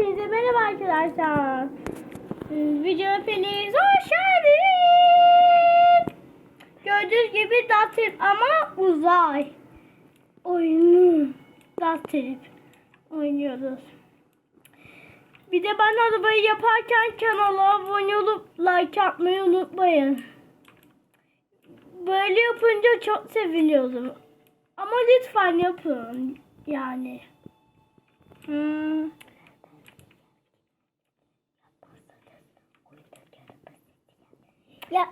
Hepinize merhaba arkadaşlar. Video hepiniz hoş geldiniz. Gördüğünüz gibi Datrip ama uzay oyunu Datrip oynuyoruz. Bir de ben arabayı yaparken kanala abone olup like atmayı unutmayın. Böyle yapınca çok seviniyorum. Ama lütfen yapın yani. Hmm. Ya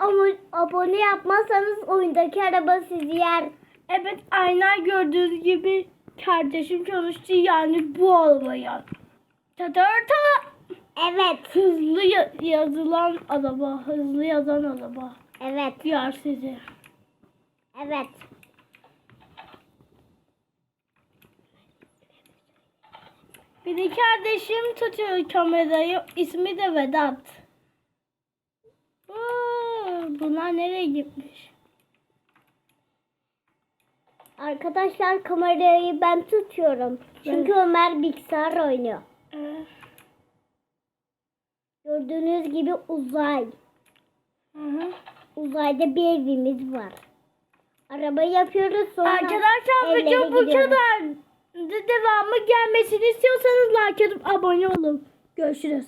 amo- abone yapmazsanız oyundaki araba sizi yer. Evet aynen gördüğünüz gibi kardeşim çalıştı yani bu olmaya. Tatarta Evet. hızlı ya- yazılan araba, hızlı yazan araba. Evet. Yar sizi. Evet. Bir de kardeşim tutuyor kamerayı. İsmi de Vedat. Bunlar nereye gitmiş? Arkadaşlar kamerayı ben tutuyorum. Çünkü Ömer bilgisayar oynuyor. Ee, Gördüğünüz gibi uzay. hı hı. Uzayda bir evimiz var. Araba yapıyoruz sonra Arkadaşlar video bu kadar. De- Devamı gelmesini istiyorsanız like atıp abone olun. Görüşürüz.